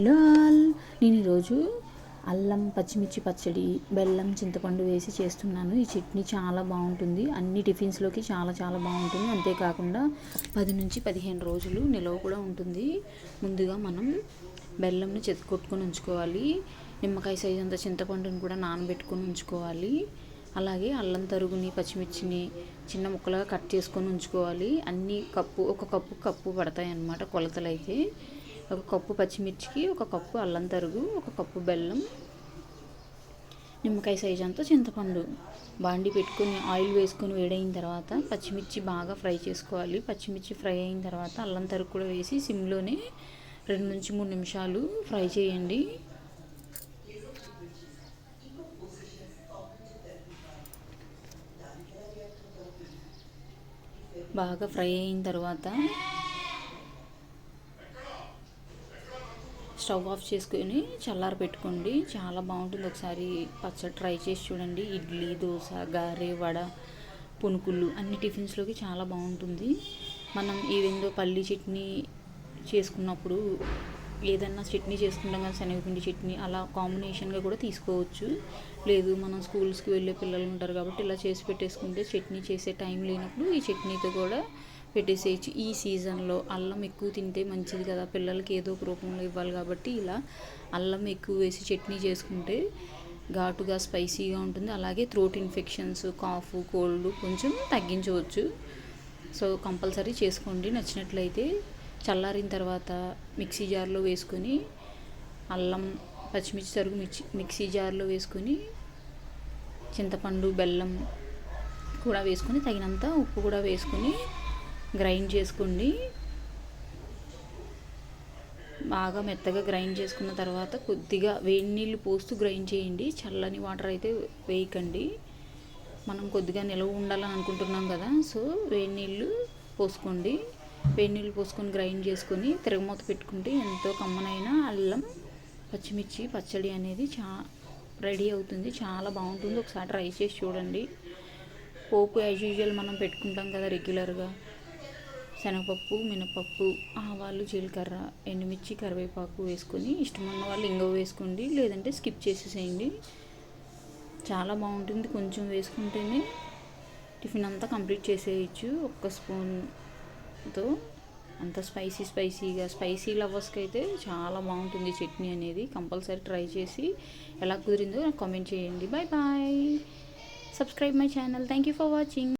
Hello నేను ఈరోజు అల్లం పచ్చిమిర్చి పచ్చడి బెల్లం చింతపండు వేసి చేస్తున్నాను. ఈ చట్నీ చాలా బాగుంటుంది. అన్ని టిఫిన్స్లోకి చాలా చాలా బాగుంటుంది. అంతేకాకుండా పది నుంచి పదిహేను రోజులు నిలవ కూడా ఉంటుంది. ముందుగా మనం బెల్లంని చెత్తుకొట్టుకొని ఉంచుకోవాలి. నిమ్మకాయ సైజ్ అంత చింతపండుని కూడా నానబెట్టుకొని ఉంచుకోవాలి. అలాగే అల్లం తరుగుని పచ్చిమిర్చిని చిన్న ముక్కలుగా కట్ చేసుకొని ఉంచుకోవాలి. అన్ని కప్పు ఒక కప్పు కప్పు పడతాయి అన్నమాట కొలతలు అయితే ఒక కప్పు పచ్చిమిర్చికి ఒక కప్పు అల్లం తరుగు ఒక కప్పు బెల్లం నిమ్మకాయ సైజ్ అంతా చింతపండు. బాండి పెట్టుకొని ఆయిల్ వేసుకొని వేడైన తర్వాత పచ్చిమిర్చి బాగా ఫ్రై చేసుకోవాలి. పచ్చిమిర్చి ఫ్రై అయిన తర్వాత అల్లం తరుగు కూడా వేసి సిమ్లోనే రెండు నుంచి మూడు నిమిషాలు ఫ్రై చేయండి. బాగా ఫ్రై అయిన తర్వాత స్టవ్ ఆఫ్ చేసుకొని చల్లార పెట్టుకోండి. చాలా బాగుంటుంది ఒకసారి పచ్చడి ట్రై చేసి చూడండి. ఇడ్లీ దోశ గారె వడ పునుకులు అన్ని టిఫిన్స్లోకి చాలా బాగుంటుంది. మనం ఈవెందో పల్లి చట్నీ చేసుకున్నప్పుడు ఏదన్నా చట్నీ చేసుకుంటాం కదా శనగపిండి చట్నీ అలా కాంబినేషన్గా కూడా తీసుకోవచ్చు. లేదు మనం స్కూల్స్కి వెళ్ళే పిల్లలు ఉంటారు కాబట్టి ఇలా చేసి పెట్టేసుకుంటే చట్నీ చేసే టైం లేనప్పుడు ఈ చట్నీతో కూడా పెట్టేసేయచ్చు ఈ సీజన్లో అల్లం ఎక్కువ తింటే మంచిది కదా. పిల్లలకి ఏదో ఒక రూపంలో ఇవ్వాలి కాబట్టి ఇలా అల్లం ఎక్కువ వేసి చట్నీ చేసుకుంటే ఘాటుగా స్పైసీగా ఉంటుంది. అలాగే థ్రోట్ ఇన్ఫెక్షన్స్ కాఫ్ కోల్డ్ కొంచెం తగ్గించవచ్చు. సో కంపల్సరీ చేసుకోండి. నచ్చినట్లయితే చల్లారిన తర్వాత మిక్సీ జార్లో వేసుకొని అల్లం పచ్చిమిర్చి తరుగు మిర్చి మిక్సీ జార్లో వేసుకొని చింతపండు బెల్లం కూడా వేసుకొని తగినంత ఉప్పు కూడా వేసుకొని గ్రైండ్ చేసుకోండి బాగా మెత్తగా గ్రైండ్ చేసుకున్న తర్వాత కొద్దిగా వేడి నీళ్ళు పోస్తూ గ్రైండ్ చేయండి. చల్లని వాటర్ అయితే వేయకండి. మనం కొద్దిగా నిలవ ఉండాలని అనుకుంటున్నాం కదా సో వేడి నీళ్ళు పోసుకోండి. వేడి నీళ్ళు పోసుకొని గ్రైండ్ చేసుకొని తిరగమూత పెట్టుకుంటే ఎంతో కమ్మనైన అల్లం పచ్చిమిర్చి పచ్చడి అనేది చా రెడీ అవుతుంది. చాలా బాగుంటుంది. ఒకసారి ట్రై చేసి చూడండి. పోపు యాజ్ యూజువల్ మనం పెట్టుకుంటాం కదా రెగ్యులర్గా. శనగపప్పు మినపప్పు ఆవాలు జీలకర్ర ఎండుమిర్చి కరివేపాకు వేసుకొని ఇష్టమున్న వాళ్ళు ఇంగో వేసుకోండి. లేదంటే స్కిప్ చేసేసేయండి. చాలా బాగుంటుంది. కొంచెం వేసుకుంటేనే టిఫిన్ అంతా కంప్లీట్ చేసేయచ్చు ఒక్క స్పూన్తో. అంత స్పైసీ స్పైసీగా. స్పైసీ లవర్స్కి అయితే చాలా బాగుంటుంది చట్నీ అనేది. కంపల్సరీ ట్రై చేసి ఎలా కుదిరిందో నాకు కామెంట్ చేయండి. Bye bye subscribe my channel. Thank you for watching.